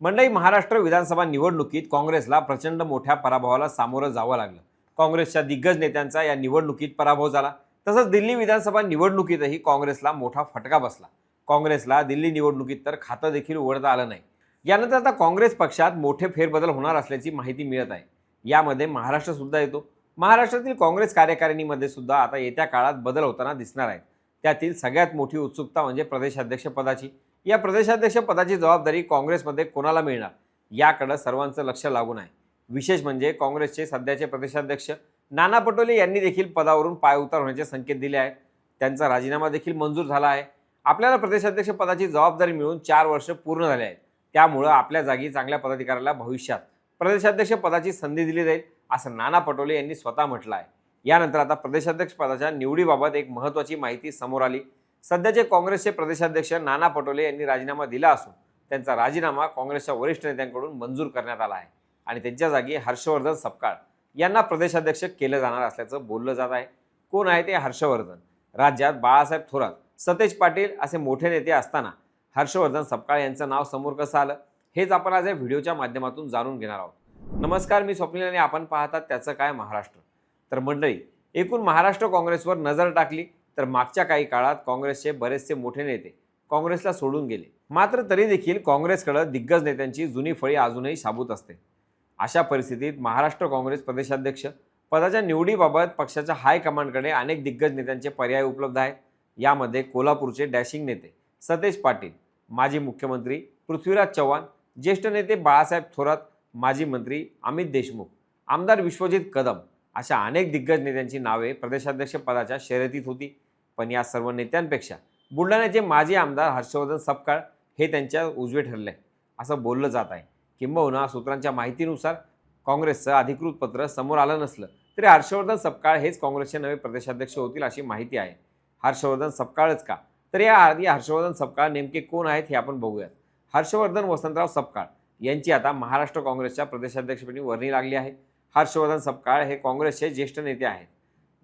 मंडळी महाराष्ट्र विधानसभा निवडणुकीत काँग्रेसला प्रचंड मोठ्या पराभवाला सामोरं जावं लागलं. काँग्रेसच्या दिग्गज नेत्यांचा या निवडणुकीत पराभव झाला. तसंच दिल्ली विधानसभा निवडणुकीतही काँग्रेसला मोठा फटका बसला. काँग्रेसला दिल्ली निवडणुकीत तर खातं देखील उघडता आलं नाही. यानंतर आता काँग्रेस पक्षात मोठे फेरबदल होणार असल्याची माहिती मिळत आहे. यामध्ये महाराष्ट्रसुद्धा येतो. महाराष्ट्रातील काँग्रेस कार्यकारिणीमध्ये सुद्धा आता येत्या काळात बदल होताना दिसणार आहेत. त्यातील सगळ्यात मोठी उत्सुकता म्हणजे प्रदेशाध्यक्षपदाची. या प्रदेशाध्यक्ष पदाची जबाबदारी काँग्रेसमध्ये कोणाला मिळणार? याकडं सर्वांचं लक्ष लागून आहे. विशेष म्हणजे काँग्रेसचे सध्याचे प्रदेशाध्यक्ष नाना पटोले यांनी देखील पदावरून पाय उतार होण्याचे संकेत दिले आहेत. त्यांचा राजीनामा देखील मंजूर झाला आहे. आपल्याला प्रदेशाध्यक्ष पदाची जबाबदारी मिळून चार वर्ष पूर्ण झाले आहेत. त्यामुळं आपल्या जागी चांगल्या पदाधिकाऱ्याला भविष्यात प्रदेशाध्यक्ष पदाची संधी दिली जाईल असं नाना पटोले यांनी स्वतः म्हटलं आहे. यानंतर आता प्रदेशाध्यक्ष पदाच्या निवडीबाबत एक महत्त्वाची माहिती समोर आली. सध्याचे काँग्रेसचे प्रदेशाध्यक्ष नाना पटोले यांनी राजीनामा दिला असून त्यांचा राजीनामा काँग्रेसच्या वरिष्ठ नेत्यांकडून मंजूर करण्यात आला आहे. आणि त्यांच्या जागी हर्षवर्धन सपकाळ यांना प्रदेशाध्यक्ष केलं जाणार असल्याचं बोललं जात आहे. कोण आहे ते? हर्षवर्धन. राज्यात बाळासाहेब थोरात सतेज पाटील असे मोठे नेते असताना हर्षवर्धन सपकाळ यांचं नाव समोर कसं आलं हेच आपण आज या व्हिडिओच्या माध्यमातून जाणून घेणार आहोत. नमस्कार मी स्वप्नील आणि आपण पाहतात त्याचं काय महाराष्ट्र. तर मंडळी एकूण महाराष्ट्र काँग्रेसवर नजर टाकली तर मागच्या काही काळात काँग्रेसचे बरेचसे मोठे नेते काँग्रेसला सोडून गेले. मात्र तरी देखील काँग्रेसकडं दिग्गज नेत्यांची जुनी फळी अजूनही साबूत असते. अशा परिस्थितीत महाराष्ट्र काँग्रेस प्रदेशाध्यक्ष पदाच्या निवडीबाबत पक्षाच्या हायकमांडकडे अनेक दिग्गज नेत्यांचे पर्याय उपलब्ध आहेत. यामध्ये कोल्हापूरचे डॅशिंग नेते सतेज पाटील माजी मुख्यमंत्री पृथ्वीराज चव्हाण ज्येष्ठ नेते बाळासाहेब थोरात माजी मंत्री अमित देशमुख आमदार विश्वजित कदम अशा अनेक दिग्गज नेत्यांची नावे प्रदेशाध्यक्ष पदाच्या शर्यतीत होती. पण या सर्व नेत्यांपेक्षा बुलढाण्याचे माजी आमदार हर्षवर्धन सपकाळ हे त्यांच्या उजवे ठरले. असं बोललं जात आहे. किंबहुना सूत्रांच्या माहितीनुसार काँग्रेसचं अधिकृत पत्र समोर आलं नसलं तरी हर्षवर्धन सपकाळ हेच काँग्रेसचे नवे प्रदेशाध्यक्ष होतील अशी माहिती आहे. हर्षवर्धन सपकाळच का? तर या आधी हर्षवर्धन सपकाळ नेमके कोण आहेत हे आपण बघूयात. हर्षवर्धन वसंतराव सपकाळ यांची आता महाराष्ट्र काँग्रेसच्या प्रदेशाध्यक्षपदी वर्णी लागली आहे. हर्षवर्धन सपकाळ हे काँग्रेसचे ज्येष्ठ नेते आहेत.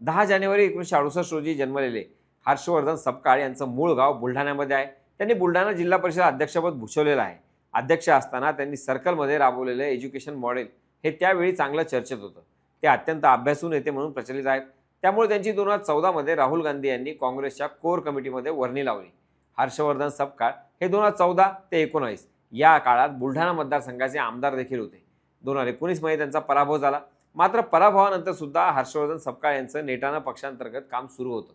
दहा जानेवारी एकोणीसशे अडुसष्ट रोजी जन्मलेले हर्षवर्धन सपकाळ यांचं मूळ गाव बुलढाण्यामध्ये आहे. त्यांनी बुलढाणा जिल्हा परिषद अध्यक्षपद भूषवलेलं आहे. अध्यक्ष असताना त्यांनी सर्कलमध्ये राबवलेलं एज्युकेशन मॉडेल हे त्यावेळी चांगलं चर्चेत होतं. ते अत्यंत अभ्यासू नेते म्हणून प्रचलित आहेत. त्यामुळे त्यांची दोन हजार चौदामध्ये राहुल गांधी यांनी काँग्रेसच्या कोर कमिटीमध्ये वर्णी लावली. हर्षवर्धन सपकाळ हे दोन हजार चौदा ते एकोणावीस या काळात बुलढाणा मतदारसंघाचे आमदार देखील होते. दोन हजार एकोणीसमध्ये त्यांचा पराभव झाला. मात्र पराभवानंतर सुद्धा हर्षवर्धन सपकाळ यांचं नेटानं पक्षांतर्गत काम सुरू होतं.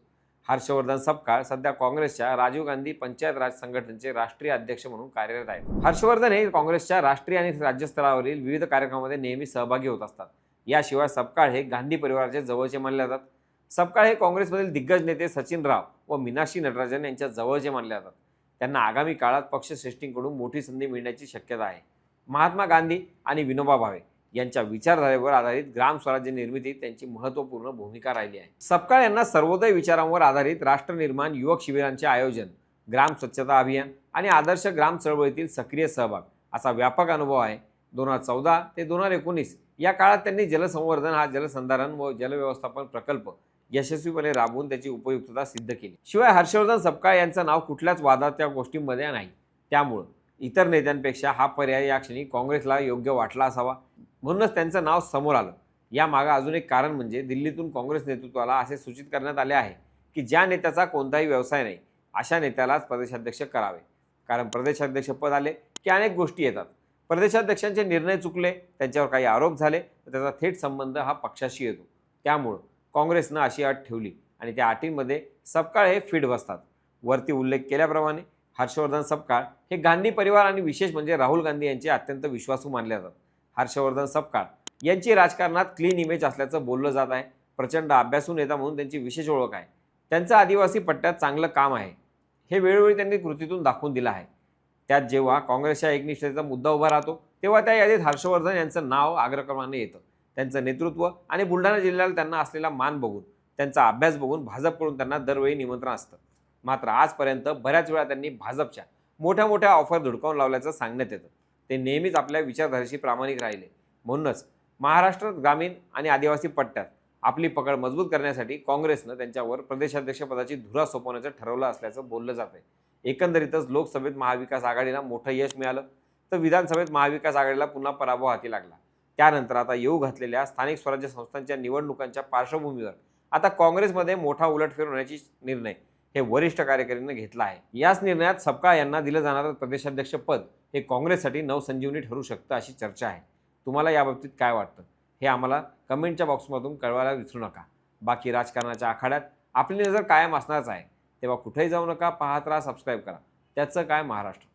हर्षवर्धन सपकाळ सध्या काँग्रेसच्या राजीव गांधी पंचायत राज संघटनेचे राष्ट्रीय अध्यक्ष म्हणून कार्यरत आहेत. हर्षवर्धन हे काँग्रेसच्या राष्ट्रीय आणि राज्यस्तरावरील विविध कार्यक्रमामध्ये नेहमी सहभागी होत असतात. याशिवाय सपकाळ हे गांधी परिवाराचे जवळचे मानले जातात. सपकाळ हे काँग्रेसमधील दिग्गज नेते सचिन राव व मीनाक्षी नटराजन यांच्या जवळचे मानले जातात. त्यांना आगामी काळात पक्षश्रेष्ठींकडून मोठी संधी मिळण्याची शक्यता आहे. महात्मा गांधी आणि विनोबा भावे यांच्या विचारधारेवर आधारित ग्राम स्वराज्य निर्मितीत त्यांची महत्त्वपूर्ण भूमिका राहिली आहे. सपकाळ यांना सर्वोदय विचारांवर आधारित राष्ट्रनिर्माण युवक शिबिरांचे आयोजन ग्राम स्वच्छता अभियान आणि आदर्श ग्राम चळवळीतील सक्रिय सहभाग असा व्यापक अनुभव आहे. दोन हजार चौदा ते दोन हजार एकोणीस या काळात त्यांनी जलसंवर्धन हा जलसंधारण व जलव्यवस्थापन प्रकल्प यशस्वीपणे राबवून त्याची उपयुक्तता सिद्ध केली. शिवाय हर्षवर्धन सपकाळ यांचं नाव कुठल्याच वादाच्या गोष्टींमध्ये नाही. त्यामुळं इतर नेत्यांपेक्षा हा पर्याय या क्षणी काँग्रेसला योग्य वाटला असावा. म्हणूनच त्यांचं नाव समोर आलं. या मागं अजून एक कारण म्हणजे दिल्लीतून काँग्रेस नेतृत्वाला असे सूचित करण्यात आले आहे की ज्या नेत्याचा कोणताही व्यवसाय नाही अशा नेत्यालाच प्रदेशाध्यक्ष करावे. कारण प्रदेशाध्यक्षपद आले की अनेक गोष्टी येतात. प्रदेशाध्यक्षांचे निर्णय चुकले त्यांच्यावर काही आरोप झाले तर त्याचा थेट संबंध हा पक्षाशी येतो. त्यामुळं काँग्रेसनं अशी अट ठेवली आणि त्या अटींमध्ये सपकाळ हे फिट बसतात. वरती उल्लेख केल्याप्रमाणे हर्षवर्धन सपकाळ हे गांधी परिवार आणि विशेष म्हणजे राहुल गांधी यांचे अत्यंत विश्वासू मानले जातात. हर्षवर्धन सपकाळ यांची राजकारणात क्लीन इमेज असल्याचं बोललं जात आहे. प्रचंड अभ्यासू नेता म्हणून त्यांची विशेष ओळख आहे. त्यांचं आदिवासी पट्ट्यात चांगलं काम आहे. हे वेळोवेळी त्यांनी कृतीतून दाखवून दिलं आहे. त्यात जेव्हा काँग्रेसच्या एकनिष्ठतेचा मुद्दा उभा राहतो तेव्हा त्या यादीत हर्षवर्धन यांचं नाव आग्रक्रमाने येतं. त्यांचं नेतृत्व आणि बुलढाणा जिल्ह्याला त्यांना असलेला मान बघून त्यांचा अभ्यास बघून भाजपकडून त्यांना दरवेळी निमंत्रण असतं. मात्र आजपर्यंत बऱ्याच वेळा त्यांनी भाजपच्या मोठ्या मोठ्या ऑफर धुडकावून लावल्याचं सांगण्यात येतं. ते नेहमीच आपल्या विचारधारेशी प्रामाणिक राहिले. म्हणूनच महाराष्ट्रात ग्रामीण आणि आदिवासी पट्ट्यात आपली पकड मजबूत करण्यासाठी काँग्रेसनं त्यांच्यावर प्रदेशाध्यक्षपदाची धुरा सोपवण्याचं ठरवलं असल्याचं बोललं जात आहे एकंदरीतच लोकसभेत महाविकास आघाडीला मोठं यश मिळालं तर विधानसभेत महाविकास आघाडीला पुन्हा पराभव हाती लागला. त्यानंतर आता येऊ घातलेल्या स्थानिक स्वराज्य संस्थांच्या निवडणुकांच्या पार्श्वभूमीवर आता काँग्रेसमध्ये मोठा उलटफेर होण्याची निर्णय हे वरिष्ठ कार्यकारिणीने घेतलं आहे. याच निर्णयात सपकाळ यांना दिलं जाणारं प्रदेशाध्यक्ष पद हे काँग्रेससाठी नवसंजीवनी ठरू शकतं अशी चर्चा आहे. तुम्हाला याबाबतीत काय वाटतं? हे आम्हाला कमेंटच्या बॉक्समधून कळवायला विसरू नका. बाकी राजकारणाच्या आखाड्यात आपली नजर कायम असणारच आहे. तेव्हा कुठेही जाऊ नका पाहत राहा सबस्क्राईब करा. त्याचं काय महाराष्ट्र?